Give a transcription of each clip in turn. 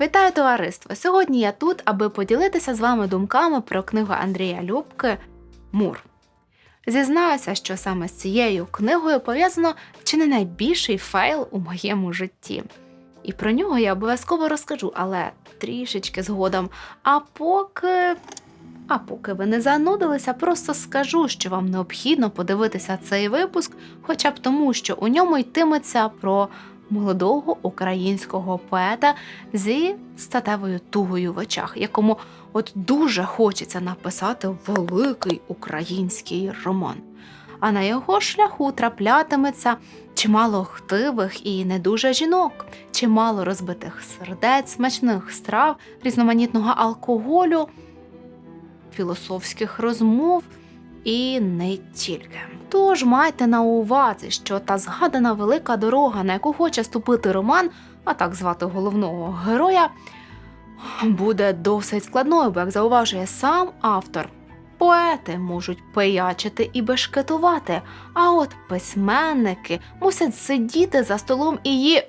Вітаю товариство! Сьогодні я тут, аби поділитися з вами думками про книгу Андрія Любки Мур. Зізнаюся, що саме з цією книгою пов'язано чи не найбільший фейл у моєму житті. І про нього я обов'язково розкажу, але трішечки згодом. А поки. А поки ви не занудилися, просто скажу, що вам необхідно подивитися цей випуск, хоча б тому, що у ньому йтиметься про молодого українського поета зі статевою тугою в очах, якому от дуже хочеться написати великий український роман. А на його шляху траплятиметься чимало хтивих і не дуже жінок, чимало розбитих сердець, смачних страв, різноманітного алкоголю, філософських розмов і не тільки. Тож майте на увазі, що та згадана велика дорога, на яку хоче ступити Роман, а так звати головного героя, буде досить складною, бо як зауважує сам автор. Поети можуть пиячити і бешкетувати, а от письменники мусять сидіти за столом і її.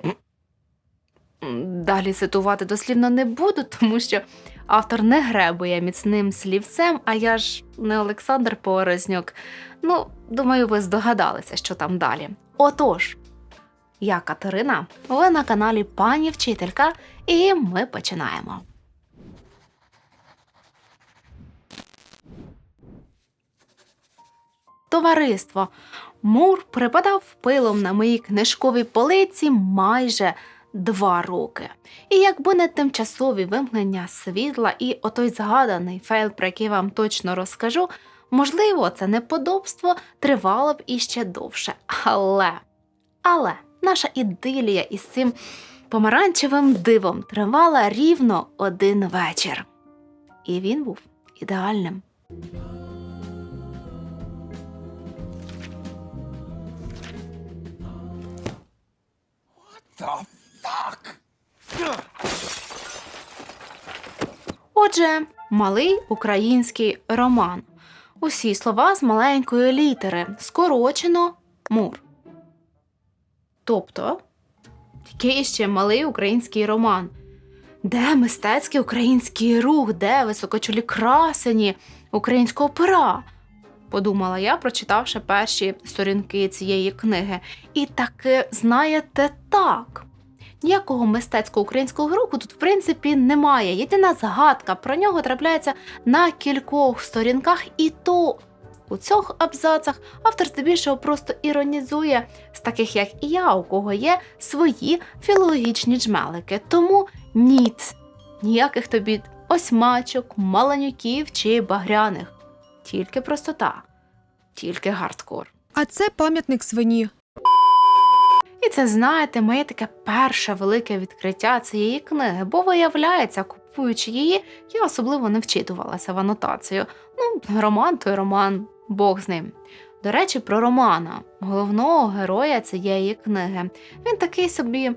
Далі цитувати дослівно не буду, тому що автор не гребує міцним слівцем, а я ж не Олександр Порознюк. Ну, думаю, ви здогадалися, що там далі. Отож, я Катерина, ви на каналі Пані Вчителька, і ми починаємо. Товариство. Мур припадав пилом на моїй книжковій полиці майже два роки. І якби не тимчасові вимкнення світла і отой згаданий фейл, про який вам точно розкажу, можливо, це неподобство тривало б іще довше. Але, але наша ідилія із цим помаранчевим дивом тривала рівно один вечір. І він був ідеальним. The Отже, малий український роман. Усі слова з маленької літери, скорочено мур. Тобто, який ще малий український роман. Де мистецький український рух, де високочолі красені українського пера? Подумала я, прочитавши перші сторінки цієї книги. І таки, знаєте, так. Ніякого мистецького українського руху тут, в принципі, немає. Єдина згадка про нього трапляється на кількох сторінках, і то у цих абзацах автор здебільшого просто іронізує з таких, як і я, у кого є свої філологічні джмелики. Тому ніц, ніяких тобі осьмачок, маланюків чи багряних. Тільки простота, тільки гардкор. А це пам'ятник свині. І це, знаєте, моє таке перше велике відкриття цієї книги, бо виявляється, купуючи її, я особливо не вчитувалася в анотацію. Ну, роман той роман, Бог з ним. До речі, про Романа, головного героя цієї книги. Він такий собі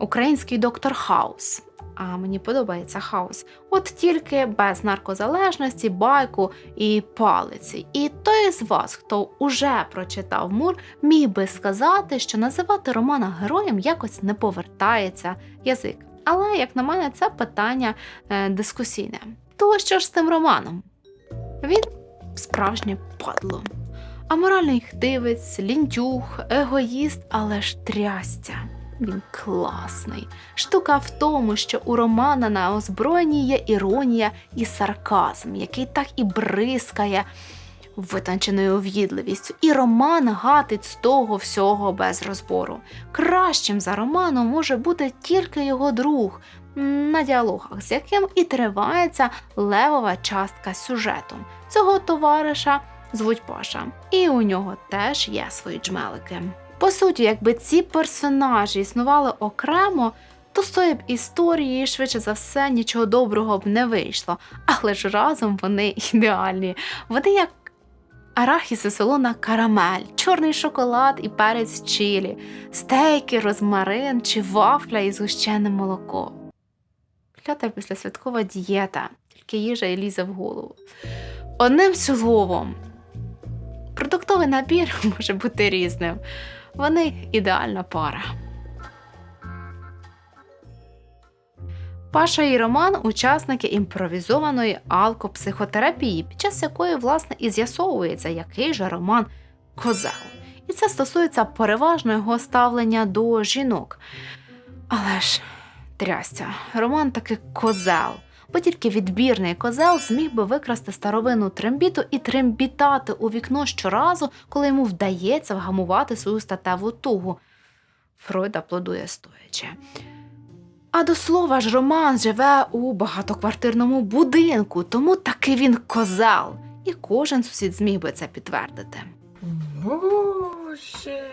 український доктор Хаус. А мені подобається хаус. От тільки без наркозалежності, байку і палиці. І той з вас, хто уже прочитав мур, міг би сказати, що називати Романа героєм якось не повертається язик. Але, як на мене, це питання е, дискусійне. То що ж з тим романом? Він справжнє падло. Аморальний хтивець, лінтюх, егоїст, але ж трястя. Він класний. Штука в тому, що у Романа на озброєнні є іронія і сарказм, який так і бризкає витонченою в'їдливістю. І Роман гатить з того всього без розбору. Кращим за Романом може бути тільки його друг, на діалогах, з яким і тривається левова частка сюжету. Цього товариша звуть Паша, і у нього теж є свої джмелики. По суті, якби ці персонажі існували окремо, то з тої б історії, швидше за все, нічого доброго б не вийшло. Але ж разом вони ідеальні. Вони як арахіс і солона карамель, чорний шоколад і перець чилі, стейки, розмарин чи вафля із гущеним молоко. Клята післясвяткова дієта, тільки їжа і лізе в голову. Одним словом, продуктовий набір може бути різним. Вони ідеальна пара. Паша і Роман учасники імпровізованої алкопсихотерапії, під час якої, власне, і з'ясовується, який же Роман козел. І це стосується переважно його ставлення до жінок. Але ж, трястя, Роман таки козел. Бо тільки відбірний козел зміг би викрасти старовинну трембіту і трембітати у вікно щоразу, коли йому вдається вгамувати свою статеву тугу. Фройд аплодує стоячи. А до слова ж, Роман живе у багатоквартирному будинку, тому таки він козел. І кожен сусід зміг би це підтвердити. Боже,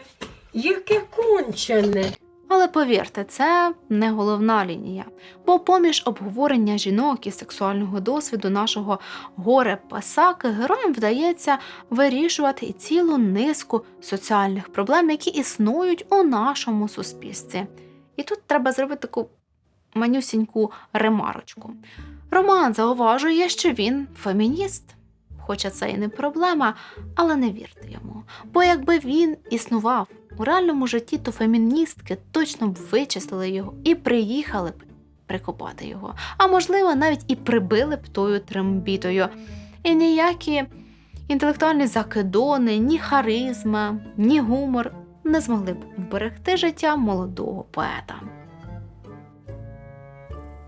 яке кончене. Але повірте, це не головна лінія. Бо поміж обговорення жінок і сексуального досвіду нашого горе пасаки героям вдається вирішувати і цілу низку соціальних проблем, які існують у нашому суспільстві. І тут треба зробити таку манюсіньку ремарочку. Роман зауважує, що він фемініст. Хоча це і не проблема, але не вірте йому. Бо якби він існував у реальному житті, то феміністки точно б вичислили його і приїхали б прикопати його. А можливо, навіть і прибили б тою трембітою. І ніякі інтелектуальні закидони, ні харизма, ні гумор не змогли б вберегти життя молодого поета.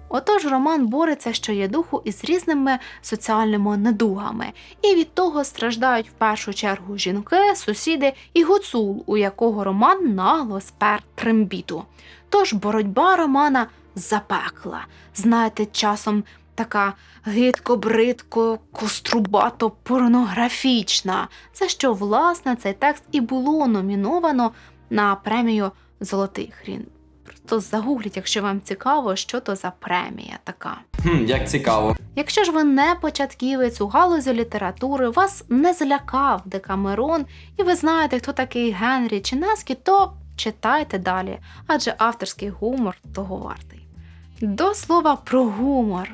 Отож, Роман бореться щоєдуху із різними соціальними недугами, і від того страждають в першу чергу жінки, сусіди і гуцул, у якого Роман нагло спер трембіту. Тож боротьба Романа запекла. Знаєте, часом така гидко-бридко, кострубато порнографічна. За що, власне, цей текст і було номіновано на премію Золотий хрін. Просто загугліть, якщо вам цікаво, що то за премія така. Хм, як цікаво. Якщо ж ви не початківець у галузі літератури, вас не злякав Декамерон, і ви знаєте, хто такий Генрі Чинаскі, то читайте далі, адже авторський гумор того вартий. До слова про гумор.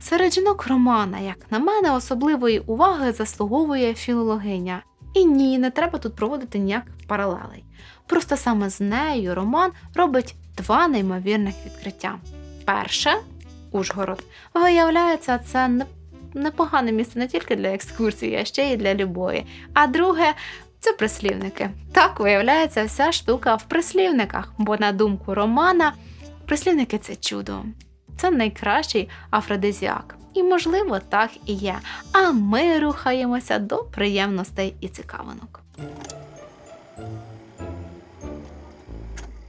Серед жінок романа, як на мене, особливої уваги заслуговує філологиня. І ні, не треба тут проводити ніяких паралелей. Просто саме з нею роман робить два неймовірних відкриття. Перше Ужгород. Виявляється, це не- непогане місце не тільки для екскурсії, а ще й для любої. А друге це прислівники. Так, виявляється, вся штука в прислівниках, бо, на думку Романа, прислівники це чудо. Це найкращий афродизіак. І, можливо, так і є. А ми рухаємося до приємностей і цікавинок.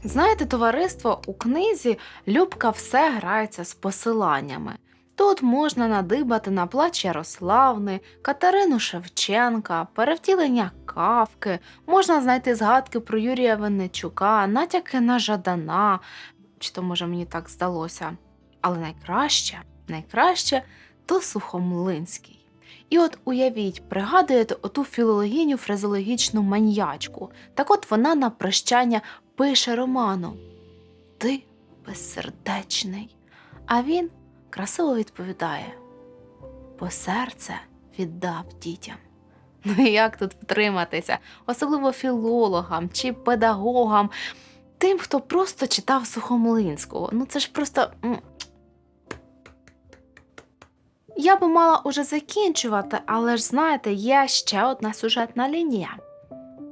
Знаєте, товариство у книзі Любка все грається з посиланнями. Тут можна надибати на плач Ярославни, Катерину Шевченка, перевтілення Кавки, можна знайти згадки про Юрія Винничука, натяки на Жадана, чи то може мені так здалося. Але найкраще, найкраще то Сухомлинський. І от уявіть, пригадуєте оту філологіню фразеологічну маньячку. Так от вона на прощання пише Роману: Ти безсердечний. А він красиво відповідає: Бо серце віддав дітям. Ну і як тут втриматися, особливо філологам чи педагогам, тим, хто просто читав Сухомлинського. Ну це ж просто. Я би мала уже закінчувати, але ж знаєте, є ще одна сюжетна лінія.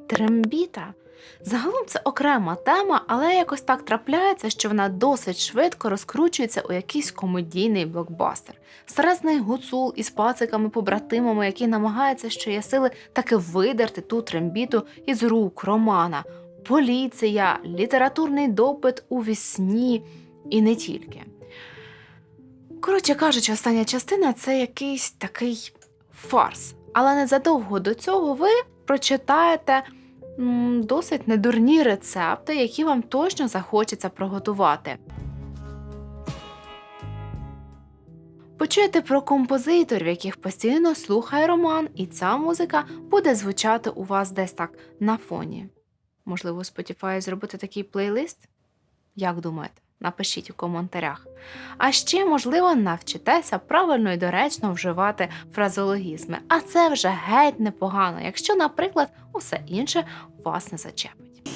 Трембіта. Загалом це окрема тема, але якось так трапляється, що вона досить швидко розкручується у якийсь комедійний блокбастер. Старезний гуцул із пациками-побратимами, які намагаються що є сили таки видерти ту трембіту із рук романа. Поліція, літературний допит у вісні і не тільки. Коротше кажучи, остання частина це якийсь такий фарс. Але незадовго до цього ви прочитаєте м, досить недурні рецепти, які вам точно захочеться приготувати. Почуєте про композиторів, яких постійно слухає роман, і ця музика буде звучати у вас десь так на фоні. Можливо, Spotify зробити такий плейлист? Як думаєте? Напишіть у коментарях. А ще, можливо, навчитеся правильно і доречно вживати фразеологізми. А це вже геть непогано, якщо, наприклад, усе інше вас не зачепить.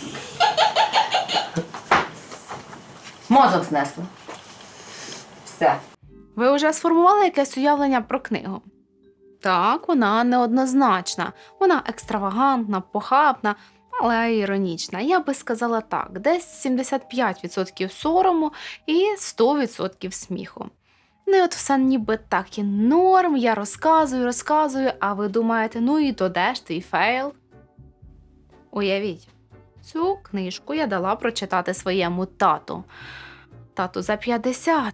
Мозок знесли. все. Ви вже сформували якесь уявлення про книгу? Так, вона неоднозначна. Вона екстравагантна, похабна, але іронічна. Я би сказала так: десь 75% сорому і 100% сміху. Ну і от все ніби так і норм, я розказую, розказую, а ви думаєте, ну і то де ж твій фейл? Уявіть, цю книжку я дала прочитати своєму тату. Тату за 50.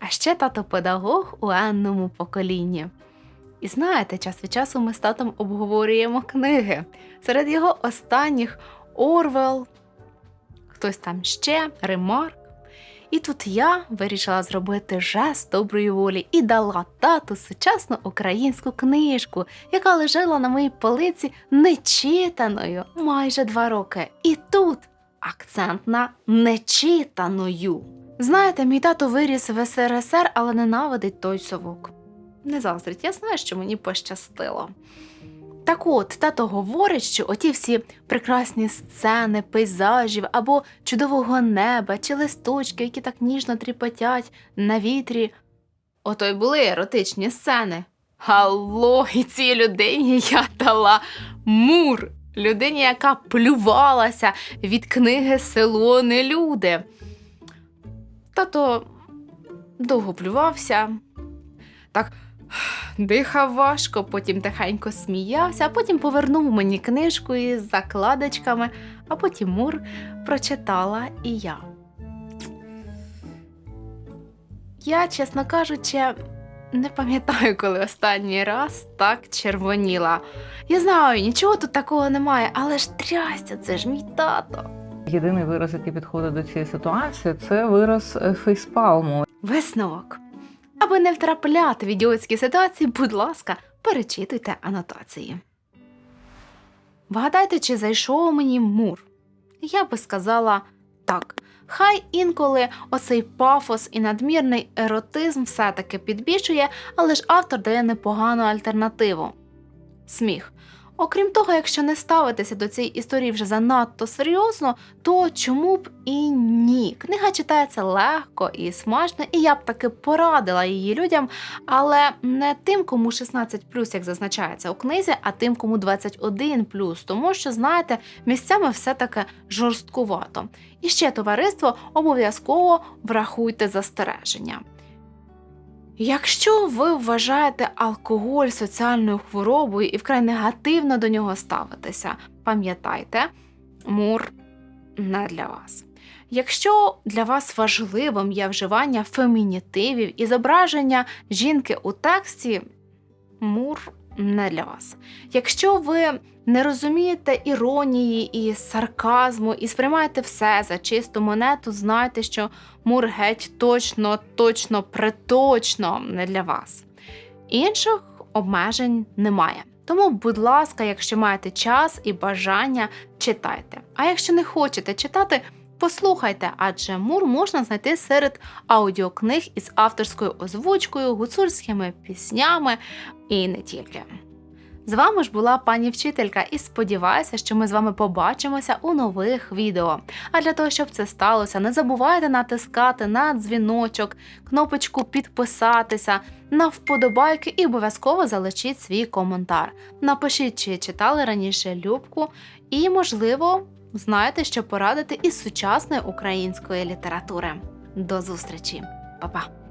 А ще тато педагог у енному поколінні. І знаєте, час від часу ми з татом обговорюємо книги. Серед його останніх Орвел, хтось там ще, Ремарк. І тут я вирішила зробити жест доброї волі і дала тату сучасну українську книжку, яка лежала на моїй полиці нечитаною майже два роки. І тут акцент на нечитаною. Знаєте, мій тато виріс в СРСР, але ненавидить той совок. Не заздрить, я знаю, що мені пощастило. Так от, тато говорить, що оті всі прекрасні сцени, пейзажів або чудового неба чи листочки, які так ніжно тріпотять на вітрі. Ото й були еротичні сцени. Алло, і цій людині я дала мур. Людині, яка плювалася від книги Село не люди. Тато довго плювався, так дихав важко, потім тихенько сміявся, а потім повернув мені книжку із закладочками, а потім Мур прочитала і я. Я, чесно кажучи, не пам'ятаю, коли останній раз так червоніла. Я знаю, нічого тут такого немає, але ж трястя, це ж мій тато. Єдиний вираз, який підходить до цієї ситуації, це вираз е, фейспалму. Висновок. Аби не втрапляти в ідіотські ситуації, будь ласка, перечитуйте анотації. Вгадайте, чи зайшов мені мур? Я би сказала так. Хай інколи оцей пафос і надмірний еротизм все-таки підбільшує, але ж автор дає непогану альтернативу. Сміх. Окрім того, якщо не ставитися до цієї історії вже занадто серйозно, то чому б і ні? Книга читається легко і смачно, і я б таки порадила її людям, але не тим, кому 16 як зазначається у книзі, а тим, кому 21 тому що, знаєте, місцями все таки жорсткувато. І ще товариство обов'язково врахуйте застереження. Якщо ви вважаєте алкоголь соціальною хворобою і вкрай негативно до нього ставитеся, пам'ятайте, мур не для вас. Якщо для вас важливим є вживання фемінітивів і зображення жінки у тексті, мур не для вас. Якщо ви не розумієте іронії і сарказму і сприймаєте все за чисту монету, знайте, що мур геть точно, точно, приточно не для вас. Інших обмежень немає. Тому, будь ласка, якщо маєте час і бажання, читайте. А якщо не хочете читати, послухайте, адже мур можна знайти серед аудіокниг із авторською озвучкою, гуцульськими піснями і не тільки. З вами ж була пані вчителька, і сподіваюся, що ми з вами побачимося у нових відео. А для того, щоб це сталося, не забувайте натискати на дзвіночок, кнопочку підписатися, на вподобайки і обов'язково залишіть свій коментар. Напишіть, чи читали раніше Любку, і, можливо, знаєте, що порадити із сучасної української літератури. До зустрічі, Па-па!